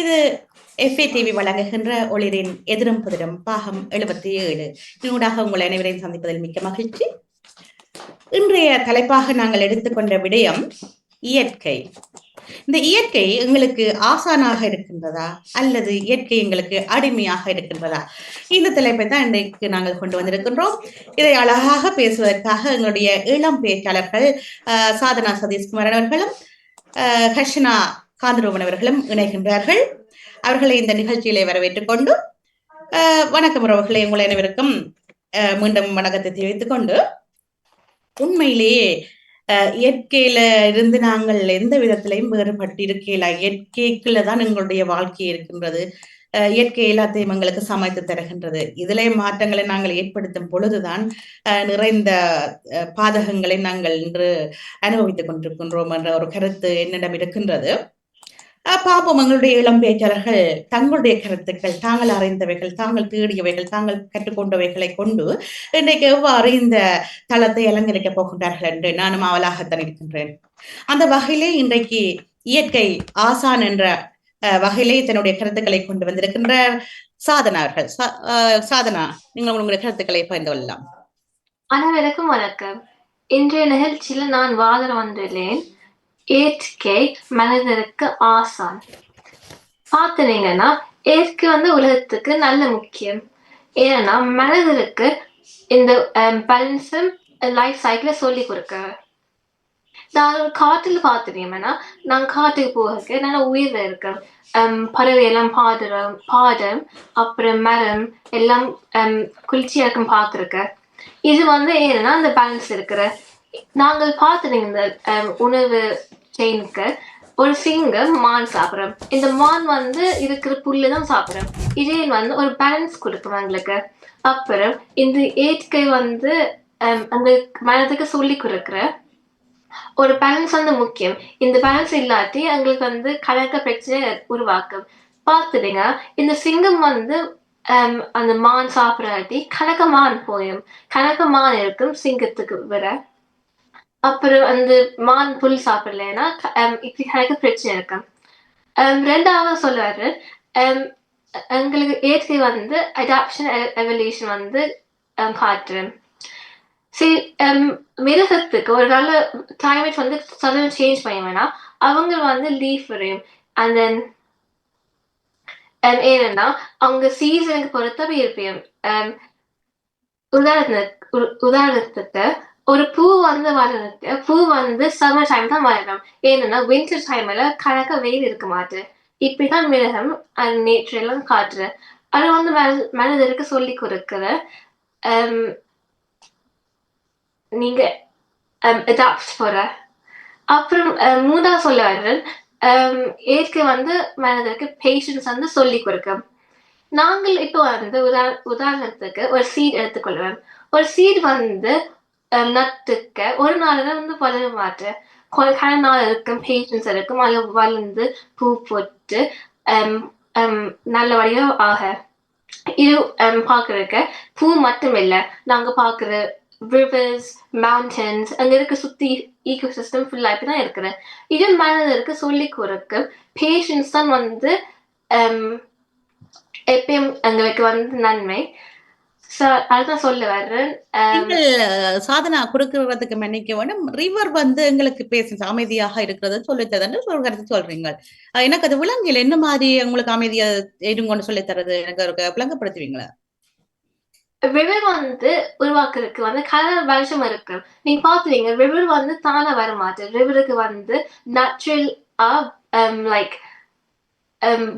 இது FA TV வழங்குகின்ற ஒளிரின் எதிரும் புதிரும் பாகம் எழுபத்தி ஏழு இதனூடாக உங்கள் அனைவரையும் சந்திப்பதில் மிக்க மகிழ்ச்சி. இன்றைய தலைப்பாக நாங்கள் எடுத்துக்கொண்ட விடயம் இயற்கை. இந்த இயற்கை எங்களுக்கு ஆசானாக இருக்கின்றதா? அல்லது இயற்கை எங்களுக்கு அடிமையாக இருக்கின்றதா? இந்த தலைப்பை தான் இன்றைக்கு நாங்கள் கொண்டு வந்திருக்கின்றோம். இதை அழகாக பேசுவதற்காக எங்களுடைய இளம் பேச்சாளர்கள் சாதனா சதீஷ்குமார் அவர்களும் ஹர்ஷனா காந்தரூபன் அவர்களும் இணைகின்றார்கள். அவர்களை இந்த நிகழ்ச்சியிலே வரவேற்றுக் கொண்டு வணக்கம் உறவுகளை உங்கள் அனைவருக்கும் அஹ், மீண்டும் வணக்கத்தை தெரிவித்துக் கொண்டு உண்மையிலேயே இயற்கையில இருந்து நாங்கள் எந்த விதத்திலையும் வேறுபட்டு இருக்கையில இயற்கைக்குள்ள தான் எங்களுடைய வாழ்க்கை இருக்கின்றது. இயற்கை எல்லாத்தையும் எங்களுக்கு சமைத்து தருகின்றது. இதிலே மாற்றங்களை நாங்கள் ஏற்படுத்தும் பொழுதுதான் அஹ், நிறைந்த பாதகங்களை நாங்கள் இன்று அனுபவித்துக் கொண்டிருக்கின்றோம் என்ற ஒரு கருத்து என்னிடம் இருக்கின்றது. பாப்போம் எங்களுடைய இளம் பேச்சாளர்கள் தங்களுடைய கருத்துக்கள் தாங்கள் அறிந்தவைகள் தாங்கள் தேடியவைகள் தாங்கள் கற்றுக்கொண்டவைகளை கொண்டு இன்றைக்கு எவ்வாறு இந்த தளத்தை அலங்கரிக்கப் போகின்றார்கள் என்று நானும் அவலாகத்தான் இருக்கின்றேன். அந்த வகையிலே இன்றைக்கு இயற்கை ஆசான் என்ற அஹ், வகையிலே தன்னுடைய கருத்துக்களை கொண்டு வந்திருக்கின்ற சாதனார்கள். சா- அஹ், சாதனா நீங்கள் உங்களுடைய கருத்துக்களை பகிர்ந்து கொள்ளலாம். அனைவருக்கும் வணக்கம். இன்றைய நிகழ்ச்சியில் நான் வாதர் வந்துள்ளேன் இயற்கை மனிதருக்கு ஆசான். பார்த்தீங்கன்னா இயற்கை வந்து உலகத்துக்கு நல்ல முக்கியம். ஏன்னா மனிதருக்கு இந்த பேலன்ஸும் லைஃப் சைக்கிளை சொல்லி கொடுக்க. நான் காட்டுல காட்டில் பார்த்துட்டீங்கன்னா நான் காட்டுக்கு போகிறதுக்கு நல்ல உயிர் இருக்கேன். um, பறவை எல்லாம் பாடுறோம் பாடம் அப்புறம் மரம் எல்லாம் um, குளிர்ச்சியா இருக்கும் பார்த்துருக்கேன். இது வந்து ஏன்னா அந்த பேலன்ஸ் இருக்கிற நாங்கள் பார்த்துட்டு இந்த உணவு செயினுக்கு ஒரு சிங்கம் மான் சாப்பிடும் இந்த மான் வந்து இருக்கிற புல்லு தான் சாப்பிடும் இதே வந்து ஒரு பேலன்ஸ் கொடுக்கும் எங்களுக்கு. அப்புறம் இந்த இயற்கை வந்து எங்களுக்கு மனதுக்கு சொல்லி கொடுக்குற ஒரு பேலன்ஸ் வந்து முக்கியம். இந்த பேலன்ஸ் இல்லாட்டி எங்களுக்கு வந்து கணக்க பிரச்சனை உருவாக்கும். பார்த்துடுங்க இந்த சிங்கம் வந்து அந்த மான் சாப்பிடாட்டி கணக்க மான் போயும். கணக்க மான் இருக்கும் சிங்கத்துக்கு விட. அப்புறம் அந்த மான் புல் சாப்பிடலைன்னா இப்படி எனக்கு பிரச்சனை இருக்கு. ரெண்டாவது சொல்லுவாரு. எங்களுக்கு இயற்கை வந்து அடாப்ஷன் எவல்யூஷன் e- வந்து காற்று. சரி மிருகத்துக்கு ஒரு நல்ல கிளைமேட் வந்து சடனாக சேஞ்ச் பண்ணுவேன்னா அவங்க வந்து லீஃப் வரையும் அண்ட் தென் ஏன்னா அவங்க சீசனுக்கு பொறுத்தவே இருப்பேன் உதாரணத்துக்கு உதாரணத்துக்கு ஒரு பூ வந்து வளர்றதுக்கு பூ வந்து சம்மர் டைம் தான் வளரும் ஏன்னா வின்டர் டைம்ல கணக்க வெயில் இருக்க மாட்டு இப்படிதான் மிருகம் அண்ட் நேச்சர் எல்லாம் காட்டுற அது வந்து மனது- மனிதருக்கு சொல்லி கொடுக்குற ஹம், நீங்க அடாப்ட் போற. அப்புறம் மூதா சொல்ல வர்றேன் இயற்கை வந்து மனதிற்கு பேஷன்ஸ் வந்து சொல்லி கொடுக்கும் நாங்கள் இப்போ வந்து உதா உதாரணத்துக்கு ஒரு சீட் எடுத்துக்கொள்வேன். ஒரு சீட் வந்து நட்டுக்க ஒரு நாள் வந்து வளர மாட்டேன் கன நாள் இருக்கும் பேஷன்ஸ் இருக்கும் அது வளர்ந்து பூ போட்டு நல்ல ஹம், நல்லபடியா ஆக இது பார்க்குறக்க பூ மட்டும் இல்லை நாங்க பார்க்குற ரிவர்ஸ் மவுண்டன்ஸ் அங்க இருக்க சுத்தி ஈகோ சிஸ்டம் ஃபுல்லா இப்படிதான் இருக்குது இது மனிதருக்கு சொல்லி கொடுக்கும் பேஷன்ஸ் தான் வந்து ஹம், எப்பயும் எங்களுக்கு வந்து நன்மை அதுதான் சொல்ல வர்றேன். சாதனா கொடுக்கறதுக்கு மன்னிக்க வேண்டும். ரிவர் வந்து எங்களுக்கு பேச அமைதியாக இருக்கிறது. சொல்லித்தரன்னு சொல்றீங்க எனக்கு அது விலங்கில் என்ன மாதிரி உங்களுக்கு அமைதியா இருங்கன்னு சொல்லித் தரது? எனக்கு விளங்கப்படுத்துவீங்களா? ரிவர் வந்து உருவாக்குறதுக்கு வந்து கலர் வருஷம் இருக்கு. நீங்க பாத்துவீங்க ரிவர் வந்து தானா வர மாட்டேன் ரிவருக்கு வந்து நேச்சுரல் லைக்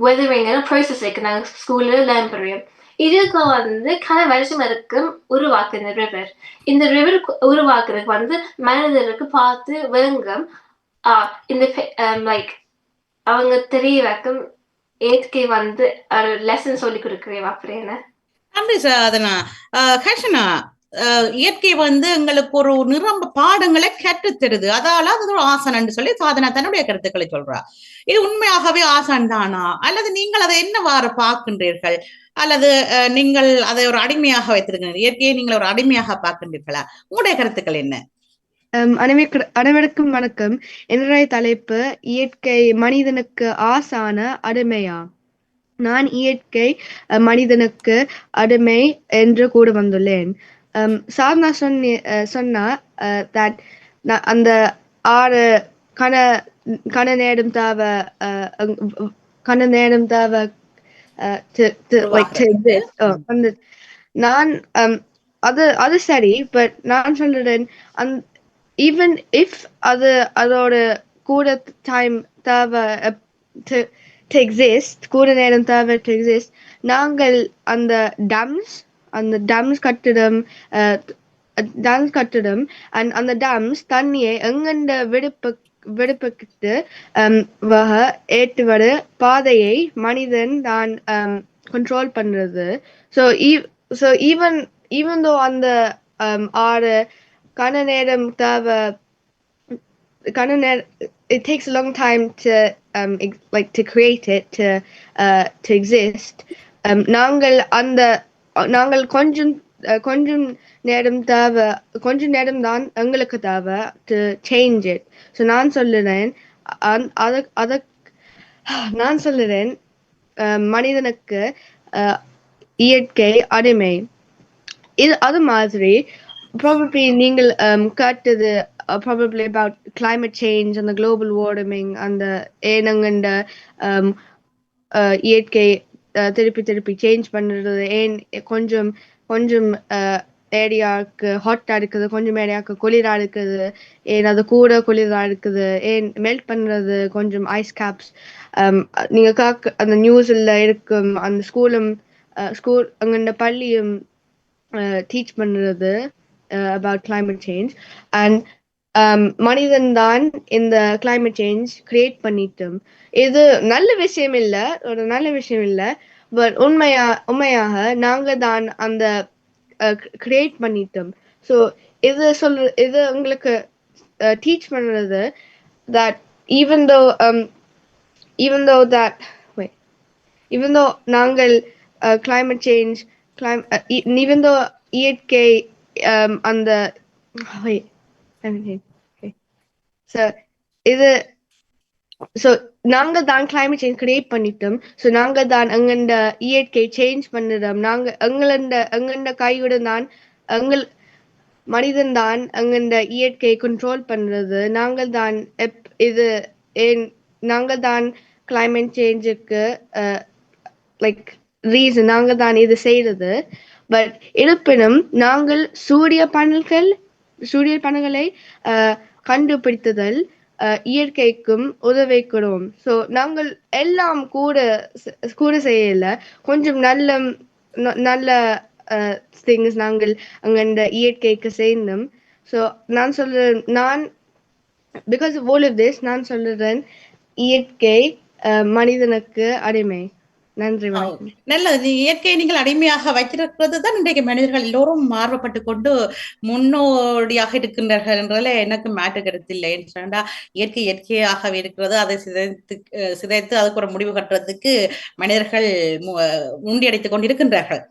வெதரிங் ப்ராசஸ் இருக்கு நாங்கள் ஸ்கூல்ல லேர்ன் பண்ணுவோம் இதுக்கு வந்து கல வருஷம் இருக்கும் உருவாக்கு இந்த ரிவர் இந்த ரிவர் உருவாக்குறதுக்கு வந்து மனிதருக்கு பார்த்து விளங்கும் ஆஹ் இந்த லைக் um, அவங்க தெரிய வைக்கும் ஏற்கை வந்து லெசன் சொல்லி கொடுக்குறேன் அப்படின்னு நன்றி சாதனா ஹர்ஷனா இயற்கை வந்து எங்களுக்கு ஒரு நிரம்ப பாடங்களை கற்றுத்தருது. அதால அது ஒரு ஆசனன்னு சொல்லி சாதனா தன்னுடைய கருத்துக்களை சொல்றா. இது உண்மையாகவே ஆசான் தானா? அல்லது நீங்கள் அதை என்னவாறு பார்க்கின்றீர்கள்? அல்லது அஹ், நீங்கள் அதை ஒரு அடிமையாக வைத்திருக்கிறீர்கள் இயற்கையை நீங்கள் ஒரு அடிமையாக பார்க்கின்றீர்களா? உங்களுடைய கருத்துக்கள் என்ன? அனைவருக்கு அனைவருக்கும் வணக்கம். என்னுடைய தலைப்பு இயற்கை மனிதனுக்கு ஆசான அடிமையா? நான் இயற்கை அஹ், மனிதனுக்கு அடிமை என்று கூட வந்துள்ளேன். சாதனா சொன்னி அஹ், சொன்னா that நா- அந்த ஆறு கன கன நேரம் தேவை அங்- கன நேரம் தேவை. Oh, நான் um, அது அது சரி பட் நான் சொல்றேன் அந் ஈவன் இஃப் அது அதோட கூட டைம் தேவை டு எக்ஸிஸ்ட் கூட நேரம் தேவை டு எக்ஸிஸ்ட் நாங்கள் அந்த டம்ஸ் அந்த டம்ஸ் கட்டிடம் டம்ஸ் கட்டிடம் அண்ட் அந்த டம்ஸ் தண்ணியை எங்கண்ட விடுப்பு விடுப்புக்கிட்டு வக ஏற்று வர பாதையை மனிதன் தான் கண்ட்ரோல் பண்றது. So so even even though அந்த ஆறு கன நேரம் தேவை கன நேரம் it takes a long time to um ex- like to create it to uh to exist. um நாங்கள் அந்த நாங்கள் கொஞ்சம் அஹ், கொஞ்சம் நேரம் தேவை கொஞ்சம் நேரம் தான் எங்களுக்கு தேவை டு சேஞ்ச் இட் ஸோ நான் சொல்லுறேன் அந்- அத நான் சொல்லுறேன் மனிதனுக்கு இயற்கை அடிமை. இது அது மாதிரி ப்ராபப்ளி நீங்கள் கேட்டது ப்ராபப்ளி அபவுட் கிளைமேட் சேஞ்ச் அந்த குளோபல் வார்மிங் அந்த ஏனங்கண்ட இயற்கை திருப்பி திருப்பி சேஞ்ச் பண்ணுறது ஏன் கொஞ்சம் கொஞ்சம் ஏரியாவுக்கு ஹாட்டா இருக்குது கொஞ்சம் ஏரியாவுக்கு குளிரா இருக்குது ஏன் அது கூட குளிரா இருக்குது ஏன் மெல்ட் பண்றது கொஞ்சம் ஐஸ் கேப்ஸ் நீங்க காக்க அந்த நியூஸில் இருக்கும் அந்த ஸ்கூலும் ஸ்கூல் அங்கண்ட பள்ளியும் டீச் பண்றது about climate change and Um, மனிதன் தான் இந்த கிளைமேட் சேஞ்ச் கிரியேட் பண்ணிட்டோம். இது நல்ல விஷயம் இல்ல ஒரு நல்ல விஷயம் இல்ல பட் உண்மையா உண்மையாக நாங்க தான் அந்த கிரியேட் பண்ணிட்டோம். ஸோ இது சொல் இது உங்களுக்கு டீச் பண்றது that even though even though that even though நாங்கள் climate change claim even though இயற்கை um, அந்த wait let me think. okay. So இது ஸோ நாங்க தான் கிளைமேட் சேஞ்ச் கிரியேட் பண்ணிட்டோம். ஸோ நாங்க தான் எங்கண்ட இயற்கை சேஞ்ச் பண்ணுறோம். நாங்க எங்களண்ட எங்கண்ட கையுடன் தான் எங்கள் மனிதன் தான் எங்கண்ட இயற்கை கண்ட்ரோல் பண்றது நாங்கள் தான் எப் இது ஏன் நாங்கள் தான் கிளைமேட் சேஞ்சுக்கு லைக் ரீசன் நாங்கள் தான் இது செய்யறது பட் இருப்பினும் நாங்கள் சூரிய panelகள் சூரிய பணங்களை கண்டுபிடித்ததல் அஹ், இயற்கைக்கும் உதவிக்கிறோம் ஸோ நாங்கள் எல்லாம் கூட கூட செய்யல. கொஞ்சம் நல்ல ந- நல்ல திங்ஸ் நாங்கள் அங்க இந்த இயற்கைக்கு சேர்ந்தோம் ஸோ நான் சொல்றேன் நான் because of all of this நான் சொல்றேன் இயற்கை அஹ், மனிதனுக்கு அடிமை. நன்றி நல்லது. இயற்கையை நீங்கள் அடிமையாக வைத்திருக்கிறது தான் இன்றைக்கு மனிதர்கள் எல்லோரும் மாறுபட்டு கொண்டு முன்னோடியாக இருக்கின்றார்கள் என்றதில் எனக்கு மாற்று கருத்தில்லை என்றா என்று இயற்கை இயற்கையாக இருக்கிறது. அதை சிதைத்து சிதைத்து அதுக்கு ஒரு முடிவு கட்டுறதுக்கு மனிதர்கள் மு- கொண்டிருக்கின்றார்கள்.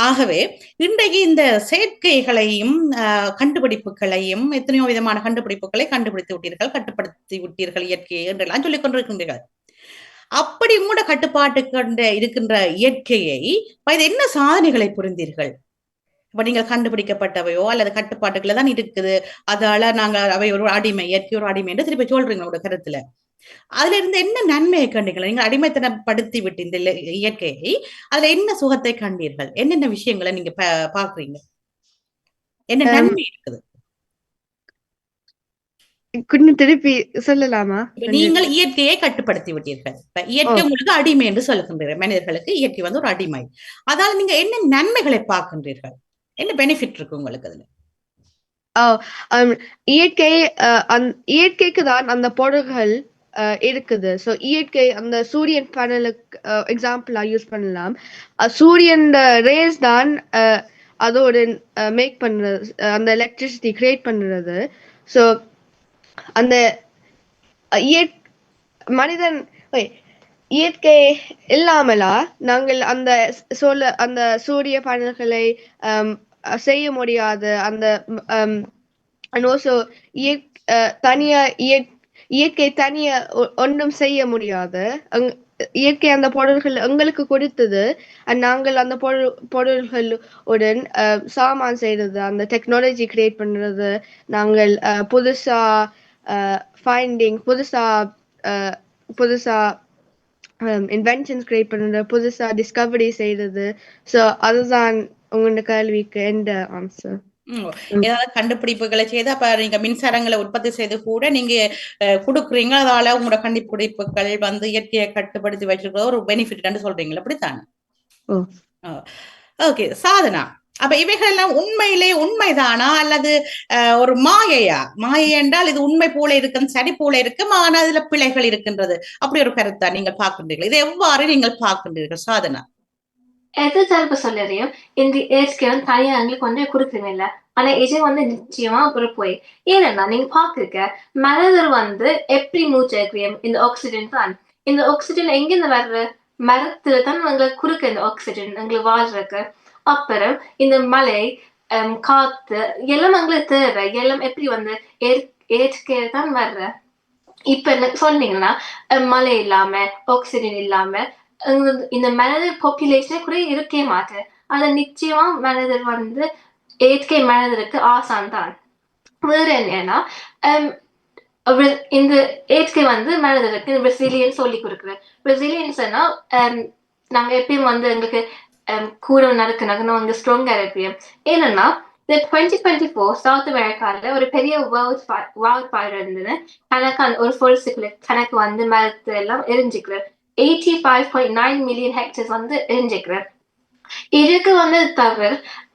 ஆகவே இன்றைக்கு இந்த செயற்கைகளையும் அஹ், கண்டுபிடிப்புகளையும் எத்தனையோ விதமான கண்டுபிடிப்புகளை கண்டுபிடித்து விட்டீர்கள் கட்டுப்படுத்தி விட்டீர்கள் இயற்கையை என்றெல்லாம் சொல்லிக் கொண்டிருக்கின்றீர்கள். அப்படி கூட கட்டுப்பாட்டு கொண்ட இருக்கின்ற இயற்கையை இது என்ன சாதனைகளை புரிந்தீர்கள்? இப்ப நீங்கள் கண்டுபிடிக்கப்பட்டவையோ அல்லது கட்டுப்பாட்டுக்குள்ள தான் இருக்குது. அதால நாங்க அவை ஒரு அடிமை இயற்கை ஒரு அடிமை என்று திருப்பி சொல்றீங்க உங்களோட கருத்துல. அதுல இருந்து என்ன நன்மையை கண்டீர்கள்? நீங்கள் அடிமைத்தனப்படுத்தி விட்டு இந்த இயற்கையை அதுல என்ன சுகத்தை கண்டீர்கள்? என்னென்ன விஷயங்களை நீங்க பாக்குறீங்க என்ன நன்மை இருக்குது? கொஞ்சம் திருப்பி சொல்லலாமா? நீங்கள் இயற்கையை கட்டுப்படுத்தி விட்டீர்கள் இயற்கை. உங்களுக்கு அடிமை என்று சொல்லுகின்றீர்கள் மனிதர்களுக்கு இயற்கை வந்து ஒரு அடிமை. அதால் நீங்க என்ன நன்மைகளை பார்க்கின்றீர்கள்? என்ன பெனிஃபிட் இருக்கு உங்களுக்கு அதுல? இயற்கை இயற்கைக்கு தான் அந்த பொருள்கள் இருக்குது. ஸோ இயற்கை அந்த சூரியன் பேனலுக்கு எக்ஸாம்பிளா யூஸ் பண்ணலாம். சூரியன் ரேஸ் தான் அதோட மேக் பண்றது அந்த எலக்ட்ரிசிட்டி கிரியேட் பண்றது. ஸோ அந்த மனிதன் இயற்கை இல்லாமலா நாங்கள் அந்த சோல அந்த சூரிய பேனல்களை செய்ய முடியாது. அந்த அண்ட் ஆல்சோ தனியா இயற் இயற்கை தனியா ஒ- ஒன்றும் செய்ய முடியாது. அங்- இயற்கை அந்த பாடல்கள் எங்களுக்கு கொடுத்தது. அண்ட் நாங்கள் அந்த பாடல்கள் உடன் சாமான் செய்யறது அந்த டெக்னாலஜி கிரியேட் பண்றது நாங்கள் அஹ், புதுசா ஃபைண்டிங் புதுசா அஹ், புதுசா இன்வென்ஷன்ஸ் கிரியேட் பண்றது புதுசா டிஸ்கவரி செய்யறது ஸோ அதுதான் உங்களோட கேள்விக்கு எந்த ஆன்சர் ஏதாவது கண்டுபிடிப்புகளை செய்து அப்ப நீங்க மின்சாரங்களை உற்பத்தி செய்து கூட நீங்க கொடுக்குறீங்க. அதால உங்களோட கண்டுபிடிப்புகள் வந்து இயற்கையை கட்டுப்படுத்தி வச்சிருக்கிற ஒரு பெனிஃபிட் சொல்றீங்களா? அப்படித்தானே. ஓகே. சாதனா. அப்ப இவைகள் எல்லாம் உண்மையிலே உண்மைதானா? அல்லது ஒரு மாயையா? மாயை என்றால் இது உண்மை போல இருக்கும் சரி போல இருக்கும் ஆனா அதுல பிழைகள் இருக்கின்றது. அப்படி ஒரு கருத்தா நீங்கள் பார்க்கின்றீர்கள். இதை எவ்வாறு நீங்கள் பார்க்கின்றீர்கள்? சாதனா. எது தரப்பு சொல்லறியும். இந்த இயற்கை வந்து தனியா எங்களுக்கு வந்து கொடுக்கறதில்ல ஆனா இது வந்து நிச்சயமா ஒரு போய். ஏன்னா நீங்க பாக்குறீங்க மனிதர் வந்து எப்படி மூச்சு இந்த ஆக்சிஜன் தான். இந்த ஆக்சிஜன் எங்கிருந்து வர்ற மரத்துல தான் எங்களுக்கு குறுக்க இந்த ஆக்சிஜன் எங்களுக்கு வாழ்றதுக்கு. அப்புறம் இந்த மலை காத்து எல்லாம் எங்களுக்கு தேவை. எல்லாம் எப்படி வந்து ஏற்கே தான் வர்ற இப்ப என்ன சொன்னீங்கன்னா மழை இல்லாம ஆக்சிஜன் இல்லாம இந்த- இந்த மனிதர் பாப்புலேஷனே கூட இருக்கவே மாட்டேன். அது நிச்சயமா மனிதர் வந்து இயற்கை மனிதருக்கு ஆசான் தான். வேற என்னன்னா ஹம், இந்த இயற்கை வந்து மனிதருக்கு பிரசிலியன் சொல்லி கொடுக்குறேன் பிரசிலியன்ஸ்னா நாங்க எப்பயும் வந்து எங்களுக்கு கூட நடக்க நடக்கணும் வந்து ஸ்ட்ராங்கா இருப்போம். ஏன்னா இந்த டுவெண்ட்டி டுவெண்ட்டி ஃபோர் சவுத் அமெரிக்கால ஒரு பெரிய வேர்ல்ட் வேர்ல்ட் ஃபயர் இருந்தது. கணக்கு ஒரு ஃபோர்ஸுக்குள்ள கணக்கு வந்து மரத்து எல்லாம் எரிஞ்சுக்கிறேன் eighty five point nine million hectares வந்து எரிஞ்சுக்கிறேன் இதுக்கு வந்து தவிர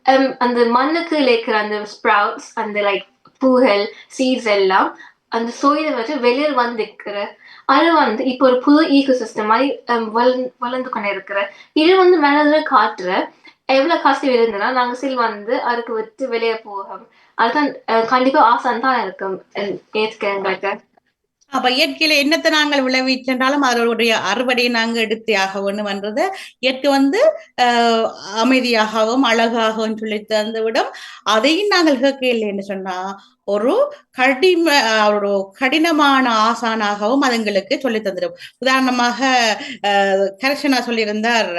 ஹம், அந்த மண்ணுக்கு இருக்கிற அந்த ஸ்ப்ரவுட்ஸ் அந்த லைக் பூகள் சீட்ஸ் எல்லாம் அந்த சோயில வச்சு வெளியில் வந்துக்கிற அது வந்து இப்போ ஒரு புது ஈகோ சிஸ்டம் மாதிரி வளர்ந்து வளர்ந்து கொண்டே இருக்கிற இது வந்து மேலே காட்டுற எவ்வளவு காசு விழுந்துனா நாங்க சில் வந்து அதுக்கு விட்டு வெளியே போகும். அதுதான் கண்டிப்பாக கண்டிப்பா ஆசான் தான் இருக்கும். ஏற்றுக்க எங்களுக்கு அப்ப இயற்கையில என்னத்தை நாங்கள் விளைவிச்சென்றாலும் அதனுடைய அறுவடையை நாங்க எடுத்தே ஆக வேண்டும் என்றது இயற்கை வந்து ஆஹ் அமைதியாகவும் அழகாகவும் சொல்லி தந்து விடும் அதையும் நாங்கள் கேட்கல என்று சொன்னா ஒரு கடிம ஒரு கடினமான ஆசானாகவும் அதுங்களுக்கு சொல்லி தந்துடும். உதாரணமாக ஆஹ் கரெக்ஷனா சொல்லியிருந்தார்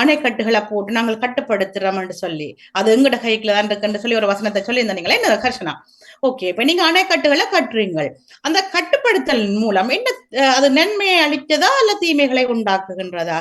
அணைக்கட்டுகளை போட்டு நாங்கள் கட்டுப்படுத்துறோம் சொல்லி. அது எங்கட கைக்குள்ள தான் இருக்குன்னு சொல்லி ஒரு வசனத்தை சொல்லி இருந்தீங்களே என்ன கர்ஷனா ஓகே இப்ப நீங்க அணைக்கட்டுகளை கட்டுறீங்கள். அந்த கட்டுப்படுத்தல் மூலம் என்ன அது நன்மையை அளித்ததா அல்ல தீமைகளை உண்டாக்குகின்றதா?